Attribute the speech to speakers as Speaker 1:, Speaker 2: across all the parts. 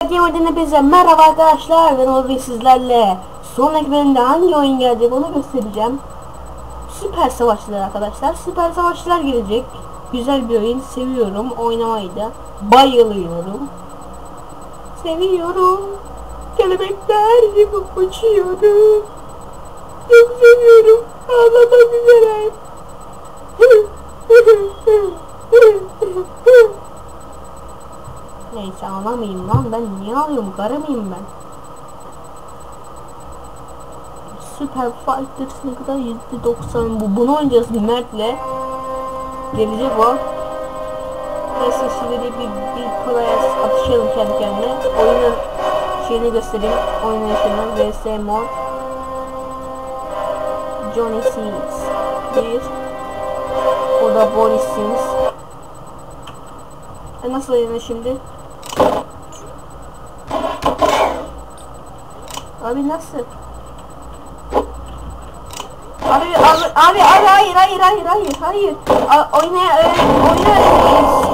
Speaker 1: Gamer'den hepinize merhaba arkadaşlar. Ben Olvi sizlerle. Sonraki bölümde hangi oyun gelecek onu göstereceğim. Süper Savaşçılar arkadaşlar. Süper Savaşçılar gelecek. Güzel bir oyun. Seviyorum. Oynamayı da. Bayılıyorum. Seviyorum. Kelebekler gibi uçuyorum. Çok seviyorum. Ağlamak üzereyim. Neyse ağlamayayım lan ben niye ağlıyorum? Karı mıyım ben? Super Fighters ne kadar %90 bu. Bunu oynayacağız Mert'le. Gelecek o. Neyse şimdi bir, bir players atışalım kendi kendine. Oyunun şeyini göstereyim. Oynayışını. Vs mod Johnny Sins. Bir. O da Boris Sins. E nasıl oynanır şimdi? Abi nasıl? Abi abi abi hayır hayır hayır hayır hayır. A, oynaya öğren oyna öğrenmeyiz.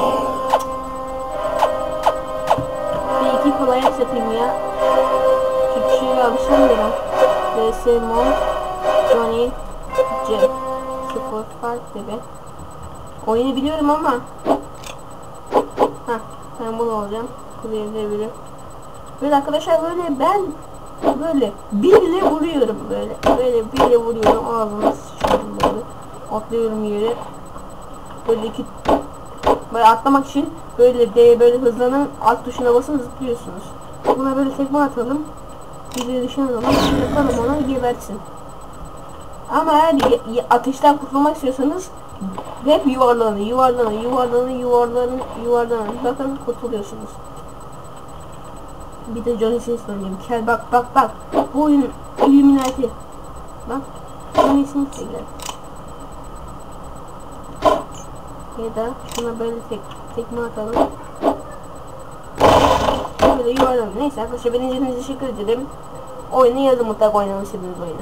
Speaker 1: Bir iki kolay yapayım ya. Çünkü şeye alışamıyorum. VS Mon Johnny C. Sıfır fark gibi. Oyunu biliyorum ama. Heh, ben bunu alacağım. Kuleye biri. Böyle arkadaşlar böyle ben böyle birle vuruyorum böyle. Böyle birle vuruyorum ağzına sıçıyorum böyle. Atlıyorum yere. Böyle iki böyle atlamak için böyle D böyle hızlanın alt tuşuna basın zıplıyorsunuz. Buna böyle tekme atalım. Bir de dışına alalım. Yakalım ona gebersin. Ama eğer ateşten kurtulmak istiyorsanız hep yuvarlanın, yuvarlanın, yuvarlanın, yuvarlanın, yuvarlanın. Bakın kurtuluyorsunuz. Bir de Johnny Sins oynayayım. Gel bak bak bak. Bu oyun Illuminati. Bak. Johnny Sins de gel. Ya da şuna böyle tek, tekme atalım. Böyle yuvarlanın. Neyse arkadaşlar beni izlediğiniz için teşekkür ederim. Oyunu yazın mutlaka istediğiniz oyunu.